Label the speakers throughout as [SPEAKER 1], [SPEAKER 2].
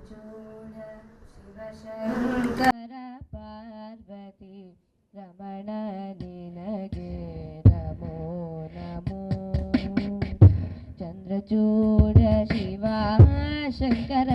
[SPEAKER 1] പ്രചോദ Sivasankara Parvathi Ramana നിനകെ Namo Namo. Chandrachooda Shiva Shankara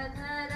[SPEAKER 1] Radha